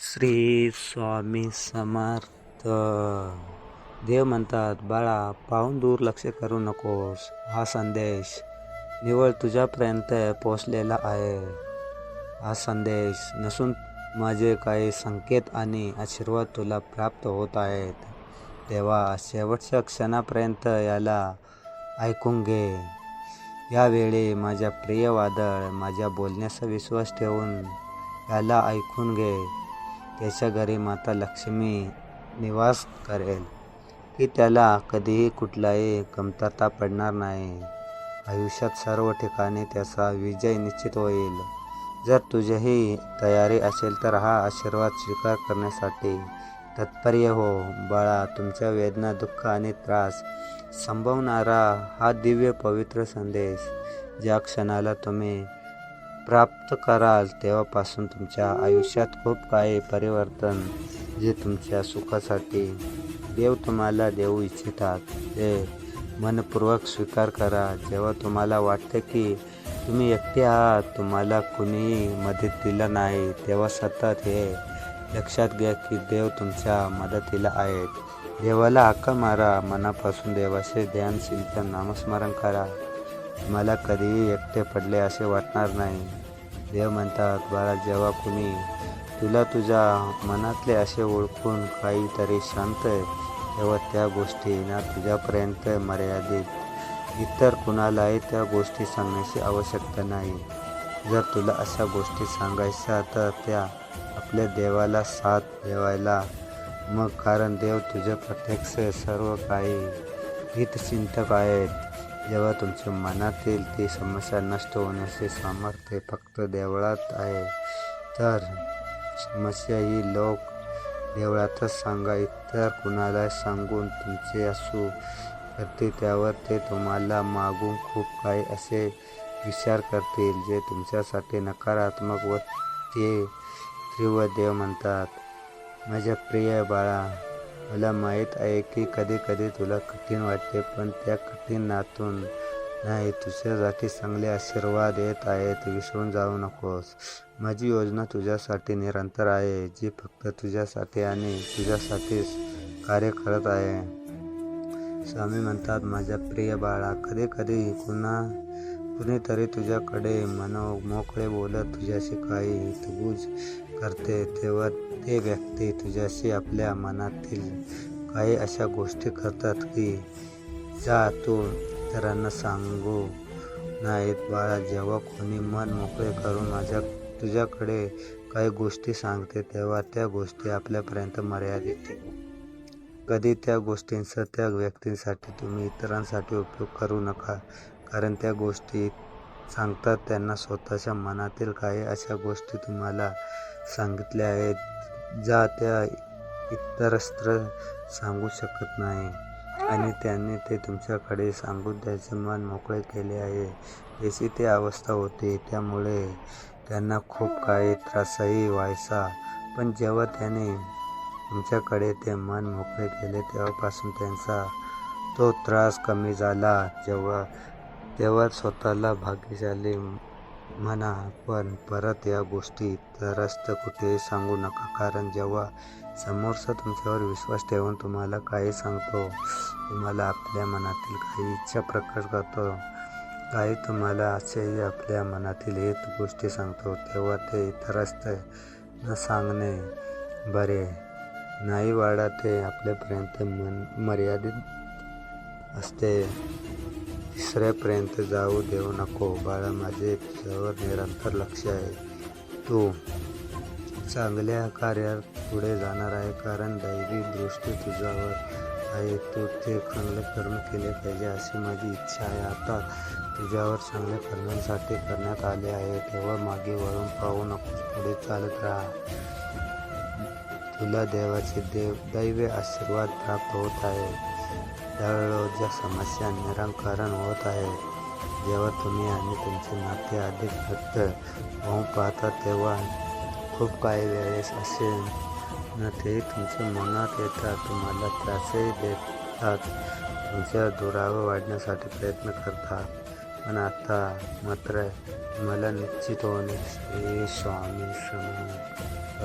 श्री स्वामी समर्थ. देव म्हणतात बाळा पाहून दुर्लक्ष करू नकोस. हा संदेश निवळ तुझ्यापर्यंत पोचलेला आहे. हा संदेश नसून माझे काही संकेत आणि आशीर्वाद तुला प्राप्त होत आहेत. तेव्हा शेवटच्या क्षणापर्यंत याला ऐकून घे. यावेळी माझ्या प्रिय वादळ माझ्या बोलण्याचा विश्वास ठेवून याला ऐकून घे. त्याच्या घरी माता लक्ष्मी निवास करेल. की त्याला कधीही कुठलाही कमतरता पडणार नाही. आयुष्यात सर्व ठिकाणी त्याचा विजय निश्चित होईल. जर तुझीही तयारी असेल तर हा आशीर्वाद स्वीकार करण्यासाठी तत्पर्य हो. बाळा तुमच्या वेदना दुःख आणि त्रास संभवणारा हा दिव्य पवित्र संदेश. ज्या क्षणाला तुम्ही प्राप्त कराल तेव्हापासून तुमच्या आयुष्यात खूप काही परिवर्तन जे तुमच्या सुखासाठी देव तुम्हाला देऊ इच्छितात ते मनपूर्वक स्वीकार करा. जेव्हा तुम्हाला वाटतं की तुम्ही एकटे आहात तुम्हाला कुणीही मदत दिलं नाही तेव्हा सतत हे लक्षात घ्या की देव तुमच्या मदतीला आहेत. देवाला हाका मारा मनापासून देवाचे ध्यान चिंतन नामस्मरण करा. मला कधीही एकटे पडले असे वाटणार नाही. देव म्हणतात बाळा जेव्हा कुणी तुला तुझ्या मनातले असे ओळखून काहीतरी शांत आहे तेव्हा त्या गोष्टी ना तुझ्यापर्यंत मर्यादित. इतर कुणालाही त्या गोष्टी सांगण्याची आवश्यकता नाही. जर तुला अशा गोष्टी सांगायच्या तर त्या आपल्या देवाला साथ देवायला. मग कारण देव तुझे प्रत्यक्ष सर्व काही हितचिंतक आहेत. जेव्हा तुमच्या मनातील ती समस्या नष्ट होण्याचे सामर्थ्य फक्त देवळात आहे तर समस्या ही लोक देवळातच सांगा इतर कुणाला सांगून तुमचे असू करते त्यावर ते तुम्हाला मागून खूप काही असे विचार करतील जे तुमच्यासाठी नकारात्मक व ते तीव्र देव म्हणतात. माझ्या प्रिय बाळा मला माहीत आहे की कधी कधी तुला कठीण वाटते पण त्या कठीणातून नाही तुझ्यासाठी चांगले आशीर्वाद येत आहेत विसरून जाऊ नकोस. माझी योजना तुझ्यासाठी निरंतर आहे जी फक्त तुझ्यासाठी आणि तुझ्यासाठीच कार्य करत आहे. स्वामी म्हणतात माझ्या प्रिय बाळा कधी कधी कुणा कुणीतरी तुझ्याकडे मनो मोकळे बोलत तुझ्याशी काही हितगुज करते तेव्हा ते व्यक्ती तुझ्याशी आपल्या मनातील काही अशा गोष्टी करतात की जा तू इतरांना सांगू नाहीत बाळा जेव्हा कोणी मन मोकळे करून माझ्या तुझ्याकडे काही गोष्टी सांगते तेव्हा त्या गोष्टी आपल्यापर्यंत मर्यादित कधी त्या गोष्टींचा त्या व्यक्तींसाठी तुम्ही इतरांसाठी उपयोग करू नका. कारण त्या गोष्टी सांगतात त्यांना स्वतःच्या मनातील काही अशा गोष्टी तुम्हाला सांगितल्या आहेत ज्या त्या इतरस्त्र सांगू शकत नाही. आणि त्यांनी ते तुमच्याकडे सांगून त्याचे मन मोकळे केले आहे. याची ती अवस्था होती. त्यामुळे त्यांना खूप काही त्रासही व्हायचा. पण जेव्हा त्याने तुमच्याकडे ते मन मोकळे केले तेव्हापासून त्यांचा तो त्रास कमी झाला. जेव्हा तेव्हा स्वतःला भाग्यशाली म्हणा पण परत या गोष्टी तरस्त कुठेही सांगू नका. कारण जेव्हा समोरचा तुमच्यावर विश्वास ठेवून तुम्हाला काही सांगतो तुम्हाला आपल्या मनातील काही इच्छा प्रकट करतो काही तुम्हाला असेही आपल्या मनातील हेत गोष्टी सांगतो तेव्हा ते इतरस्त न सांगणे बरे. नाही वाढा ते आपल्यापर्यंत मन मर्यादित असते. तिसऱ्यापर्यंत जाऊ देऊ नको. बाळा माझे तुझ्यावर निरंतर लक्ष आहे. तू चांगल्या कार्यात पुढे जाणार आहे कारण दैवी दृष्टी तुझ्यावर आहे. तू ते चांगले कर्म केले पाहिजे अशी माझी इच्छा आहे. आता तुझ्यावर चांगल्या कर्मांसाठी करण्यात आले आहे. तेव्हा मागे वळून पाहू नको. पुढे चालत राहा. तुला देवाचे देव दैव्य आशीर्वाद प्राप्त होत आहे. दररोजच्या समस्या निराकरण होत आहे जेव्हा तुम्ही आणि तुमचे नाते अधिक घट्ट होऊन पाहता तेव्हा खूप काही वेळेस असे न ते तुमच्या मनात येतात. तुम्हाला त्रासही देतात. तुमच्या दुरावा वाढण्यासाठी प्रयत्न करतात पण आता मात्र मला निश्चित होणे श्री स्वामी समर्थ